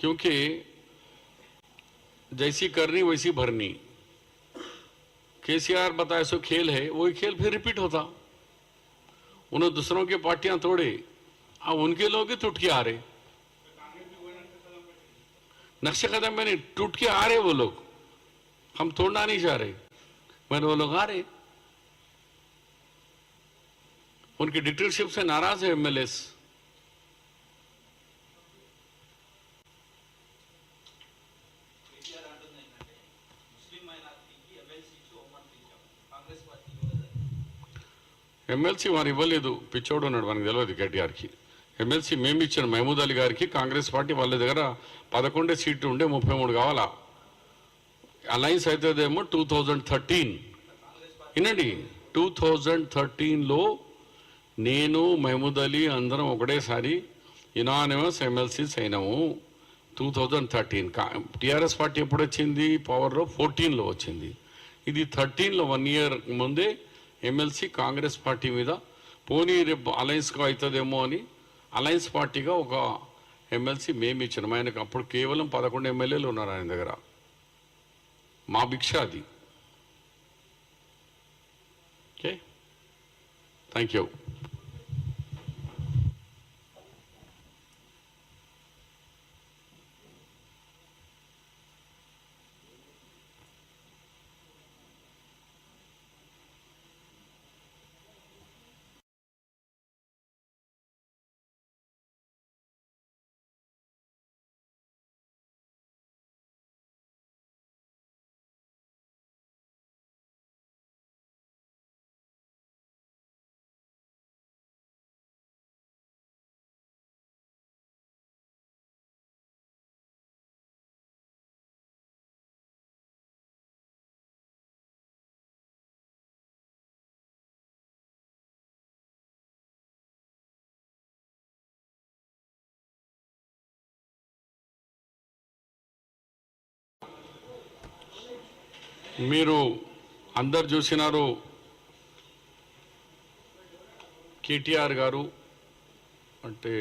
क्योंकि जैसी करनी, वैसी भरनी। केसीआर बताए सो खेल है। वही खेल फिर रिपीट होता। उन्होंने दूसरों की पार्टियाँ तोड़े, अब उनके लोग ही टूट के आ रहे। नक्शे कदम में नहीं टूट के आ रहे वो लोग। हम तोड़ना नहीं चाह रहे। मैंने वो लोग आ रहे उनकी डिक्टेटरशिप से नाराज़ है एमएलए ఎమ్మెల్సీ వారు ఇవ్వలేదు. పిచ్చోడు ఉన్నాడు మనకు తెలియదు కేటీఆర్కి. ఎమ్మెల్సీ మేము ఇచ్చిన మహమూద్ అలీ గారికి కాంగ్రెస్ పార్టీ వాళ్ళ దగ్గర పదకొండే సీట్లు ఉండే ముప్పై మూడు కావాలా? అలయన్స్ అవుతుందేమో టూ థౌజండ్ థర్టీన్. వినండి టూ థౌజండ్ థర్టీన్లో నేను మహమూద్ అలీ అందరం ఒకటేసారి unanimous MLCs అయినాము two thousand thirteen TRS party ఎప్పుడు వచ్చింది పవర్లో ఫోర్టీన్లో వచ్చింది. ఇది థర్టీన్లో వన్ ఇయర్ ముందే ఎమ్మెల్సీ కాంగ్రెస్ పార్టీ మీద పోనీ రేపు అలయన్స్గా అవుతుందేమో అని అలయన్స్ పార్టీగా ఒక ఎమ్మెల్సీ మేము ఇచ్చినాం ఆయనకు అప్పుడు కేవలం పదకొండు ఎమ్మెల్యేలు ఉన్నారు ఆయన దగ్గర. మా భిక్ష అది. ఓకే? థ్యాంక్ యూ మీరు అందరు చూసినారు కేటీఆర్ గారు అంటే